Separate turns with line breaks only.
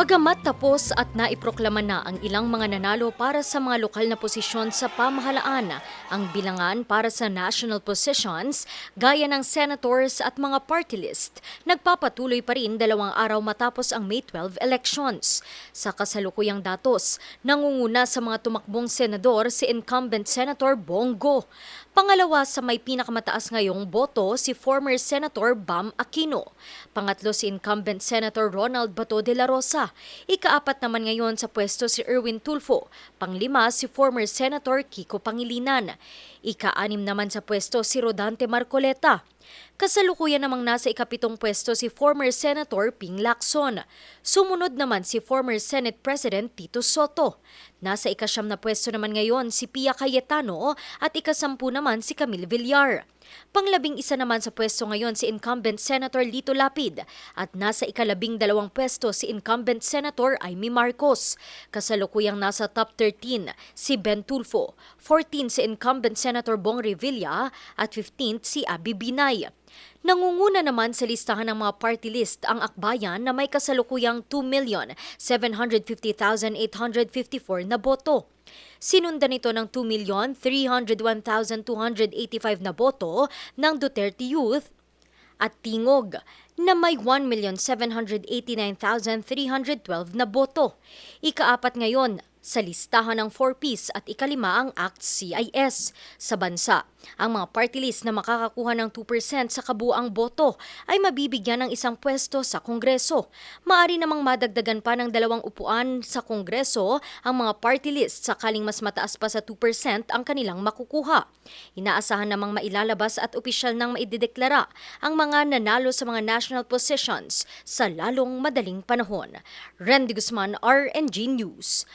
Bagamat tapos at naiproklama na ang ilang mga nanalo para sa mga lokal na posisyon sa pamahalaan, ang bilangan para sa national positions, gaya ng senators at mga party list, nagpapatuloy pa rin dalawang araw matapos ang May 12 elections. Sa kasalukuyang datos, nangunguna sa mga tumakbong senador si incumbent Senator Bongo. Pangalawa sa may pinakamataas ngayong boto si former Senator Bam Aquino. Pangatlo si incumbent Senator Ronald Bato de la Rosa. Ikaapat naman ngayon sa pwesto si Erwin Tulfo. Panglima si former Senator Kiko Pangilinan. Ika-anim naman sa pwesto si Rodante Marcoleta. Kasalukuyan namang nasa ikapitong pwesto si former Senator Ping Lacson. Sumunod naman si former Senate President Tito Soto. Nasa ikasyam na pwesto naman ngayon si Pia Cayetano at ikasampu naman si Camille Villar. Panglabing isa naman sa pwesto ngayon si incumbent Senator Lito Lapid at nasa ikalabing dalawang pwesto si incumbent Senator Amy Marcos. Kasalukuyang nasa top 13 si Ben Tulfo, 14 si incumbent Senator Bong Revilla at 15th si Abby Binay. Nangunguna naman sa listahan ng mga party list ang akbayan na may kasalukuyang 2,750,854 na boto. Sinundan ito ng 2,301,285 na boto ng Duterte Youth at Tingog na may 1,789,312 na boto. Ikaapat ngayon sa listahan ng 4Ps at ikalima ang Act CIS sa bansa. Ang mga party list na makakakuha ng 2% sa kabuang boto ay mabibigyan ng isang pwesto sa Kongreso. Maari namang madagdagan pa ng dalawang upuan sa Kongreso ang mga party list sakaling mas mataas pa sa 2% ang kanilang makukuha. Inaasahan namang mailalabas at opisyal nang maidedeklara ang mga nanalo sa mga national positions sa lalong madaling panahon. Randy Guzman, RNG News.